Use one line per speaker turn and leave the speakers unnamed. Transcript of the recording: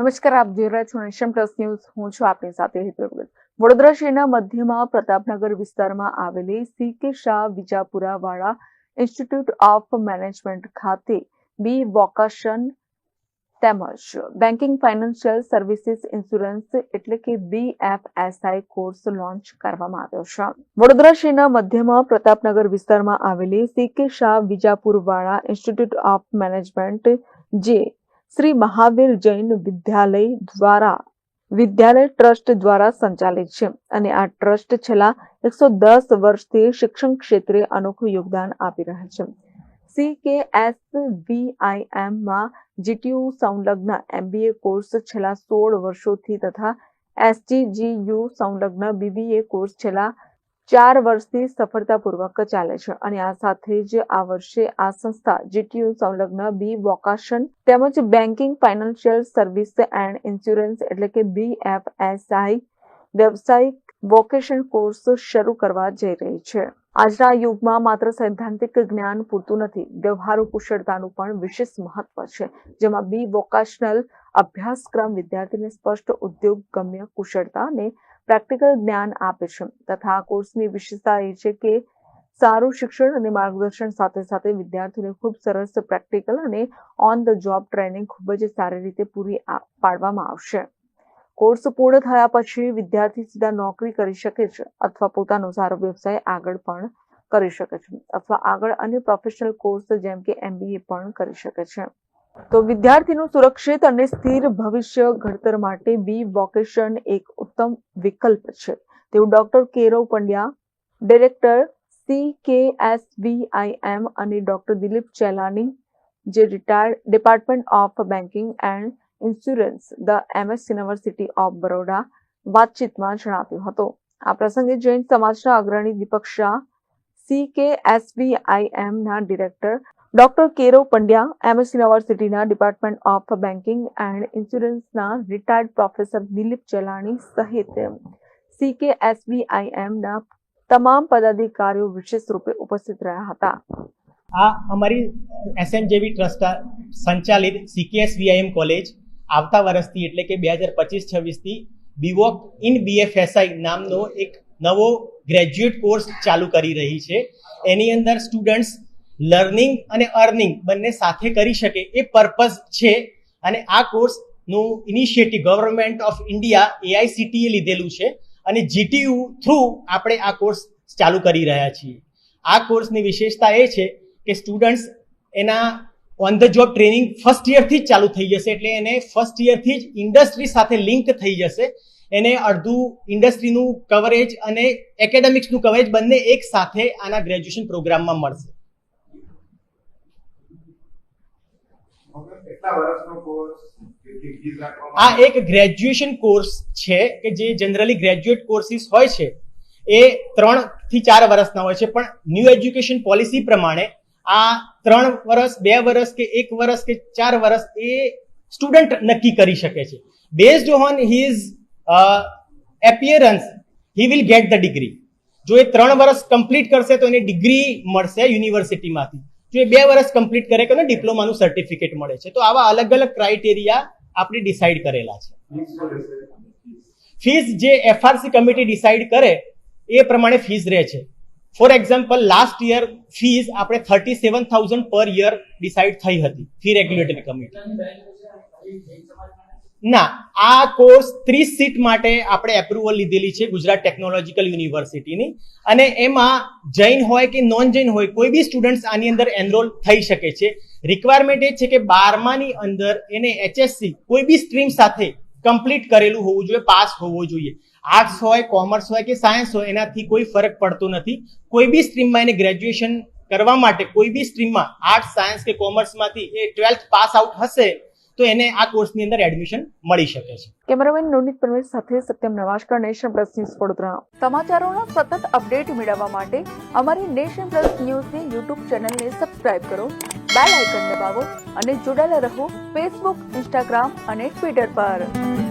નમસ્કાર, આપ જોઈ રહ્યા છો નેશન પ્લસ ન્યૂઝ. હું છું આપની સાથે ભગત વડોદરા શહેરના મધ્યમાં પ્રતાપનગર વિસ્તારમાં આવેલી સી કે શાહ વિજાપુરા વાળા ઇન્સ્ટિટ્યૂટ ઓફ મેનેજમેન્ટ ખાતે બી વોકેશન તેમજ બેન્કિંગ ફાઇનાન્શિયલ સર્વિસીસ ઇન્સ્યોરન્સ એટલે કે બીએફએસઆઈ કોર્સ લોન્ચ કરવામાં આવ્યો છે. વડોદરા શહેરના મધ્યમાં પ્રતાપનગર વિસ્તારમાં આવેલી સી કે શાહ વિજાપુર વાળા ઇન્સ્ટિટ્યૂટ ઓફ મેનેજમેન્ટ જે શ્રી મહાવીર જૈન વિદ્યાલય દ્વારા, વિદ્યાલય ટ્રસ્ટ દ્વારા સંચાલિત છે. અને આ ટ્રસ્ટ છેલ્લા એકસો દસ વર્ષથી શિક્ષણ ક્ષેત્રે અનોખું યોગદાન આપી રહ્યા છે. સી કે એસ વીઆઈએમમાં જીટીયુ સંલગ્ન એમબીએ કોર્સ છેલ્લા સોળ વર્ષોથી તથા એસટીજીયુ સંલગ્ન બીબીએ કોર્સ છેલ્લા ચાર વર્ષથી સફળતાપૂર્વક ચાલે છે. અને આ સાથે જ આ વર્ષે આ સંસ્થા જીટીયુ સંલગ્ન બી વોકાશન તેમજ banking financial service and insurance એટલે કે બીએફએસઆઈ વ્યવસાયિક વોકેશન કોર્સ શરૂ કરવા જઈ રહી છે. આજના યુગમાં માત્ર સૈદ્ધાંતિક જ્ઞાન પૂરતું નથી, વ્યવહારુ કુશળતાનું પણ વિશેષ મહત્વ છે. જેમાં બી વોકેશનલ અભ્યાસક્રમ વિદ્યાર્થીને સ્પષ્ટ ઉદ્યોગ ગમ્ય કુશળતા અને પ્રેક્ટિકલ જ્ઞાન આપે છે. તથા આ કોર્સની વિશેષતા એ છે કે સારું શિક્ષણ અને માર્ગદર્શન સાથે સાથે વિદ્યાર્થીઓને ખૂબ સરસ પ્રેક્ટિકલ અને ઓન ધ જોબ ટ્રેનિંગ ખૂબ જ સારી રીતે પૂરી પાડવામાં આવશે. કોર્સ પૂર્ણ થયા પછી વિદ્યાર્થી સીધા નોકરી કરી શકે છે અથવા પોતાનો સારો વ્યવસાય આગળ પણ કરી શકે છે અથવા આગળ અન્ય પ્રોફેશનલ કોર્સ જેમ કે એમબીએ પણ કરી શકે છે. તો વિદ્યાર્થીનું સુરક્ષિત અને સ્થિર ભવિષ્ય ઘડતર માટે બી વોકેશન એક ઉત્તમ વિકલ્પ છે. તેવું doctor Kerav Pandya, director C K S M અને ડોક્ટર દિલીપ ચેલાની જે retired department of banking and insurance, the MS university of Baroda, વાતચીતમાં જણાવ્યું હતું. આ પ્રસંગે જૈન સમાજના અગ્રણી દીપક શાહ સી કે એસવીઆઈએમ ના director doctor Kerav Pandya MS યુનિવર્સિટીના ડિપાર્ટમેન્ટ ઓફ બેન્કિંગ એન્ડ ઇન્સ્યોરન્સના રિટાયર્ડ પ્રોફેસર દિલીપ ચલાણી સહિત સીકે એસબીઆઈએમના તમામ પદાધિકારીઓ વિશેષ રૂપે ઉપસ્થિત રહ્યા હતા.
આ અમારી એસએમજેવી ટ્રસ્ટ સંચાલિત સીકેએસ વીઆઈએમ કોલેજ આવતા વર્ષથી એટલે કે બે હજાર પચીસ છવ્વીસથી બીવોક ઇન બીએફએસઆઈ નામનો એક નવો ગ્રેજ્યુએટ કોર્સ ચાલુ કરી રહી છે. એની અંદર સ્ટુડન્ટ્સ લર્નિંગ અને અર્નિંગ બંને સાથે કરી શકે એ પર્પઝ છે. અને આ કોર્સનું initiative government of India AICTE લીધેલું છે અને જીટીયુ થ્રુ આપણે આ કોર્સ ચાલુ કરી રહ્યા છીએ. આ કોર્સની વિશેષતા એ છે કે સ્ટુડન્ટ્સ એના on the job training first યરથી જ ચાલુ થઈ જશે એટલે એને ફર્સ્ટ યરથી જ ઇન્ડસ્ટ્રી સાથે લિંક થઈ જશે. એને અડધું ઇન્ડસ્ટ્રીનું કવરેજ અને એકેડેમિક્સનું કવરેજ બંને એક સાથે આના ગ્રેજ્યુએશન પ્રોગ્રામમાં મળશે
કેટલા વર્ષનો કોર્સ કેટલી ફીસ રાખવામાં
આ એક ગ્રેજ્યુએશન કોર્સ છે કે જે જનરલી ગ્રેજ્યુએટ કોર્સિસ હોય છે. એ ત્રણથી ચાર વર્ષના હોય છે, પણ ન્યૂ એજ્યુકેશન પોલિસી પ્રમાણે આ ત્રણ વર્ષ, બે વર્ષ કે એક વર્ષ કે ચાર વર્ષ એ સ્ટુડન્ટ નક્કી કરી શકે છે. Based on his appearance he will get the degree જો એ ત્રણ વર્ષ કમ્પ્લીટ કરશે તો એને ડિગ્રી મળશે યુનિવર્સિટીમાંથી જો એ બે વર્ષ કમ્પ્લીટ કરે તો એને ડિપ્લોમાનું સર્ટિફિકેટ મળે છે. તો આવા અલગ અલગ ક્રાઇટેરિયા આપણે ડિસાઇડ કરેલા છે.
ફીસ
જે એફઆરસી કમિટી ડિસાઇડ કરે એ પ્રમાણે ફીસ રહે છે. For example last year fees આપણે thirty seven thousand per year decide થઈ હતી. ફી રેગ્યુલેટરી કમિટી ના, આ કોર્સ ત્રીસ સીટ માટે આપણે એપ્રુવલ લીધેલી છે ગુજરાત ટેકનોલોજીકલ યુનિવર્સિટીની અને એમાં જૈન હોય કે નોન જૈન હોય, કોઈ બી સ્ટુડન્ટ્સ આની અંદર એનરોલ થઈ શકે છે. રિક્વાયરમેન્ટ એ છે કે બારમાની અંદર એને એચએસસી કોઈ બી સ્ટ્રીમ સાથે કમ્પ્લીટ કરેલું હોવું જોઈએ પાસ હોવો જોઈએ. આર્ટ્સ હોય કોમર્સ હોય કે સાયન્સ હોય, એનાથી કોઈ ફરક પડતો નથી. કોઈ બી સ્ટ્રીમમાં એને ગ્રેજ્યુએશન કરવા માટે કોઈ બી સ્ટ્રીમમાં આર્ટ્સ સાયન્સ કે કોમર્સમાંથી એ ટ્વેલ્થ પાસ આઉટ હશે તો એને આ કોર્સની અંદર એડમિશન મળી શકે છે.
કેમેરામેન નોનિત પરમેશ સાથે Satyam Navashakar nation plus news Vadodara. સમાચારોના સતત અપડેટ મેળવવા માટે અમારી નેશન પ્લસ ન્યૂઝની યુટ્યુબ ચેનલને સબસ્ક્રાઇબ કરો બેલ આઇકન દબાવો અને જોડાયેલા રહો ફેસબુક ઇન્સ્ટાગ્રામ અને ટ્વિટર પર.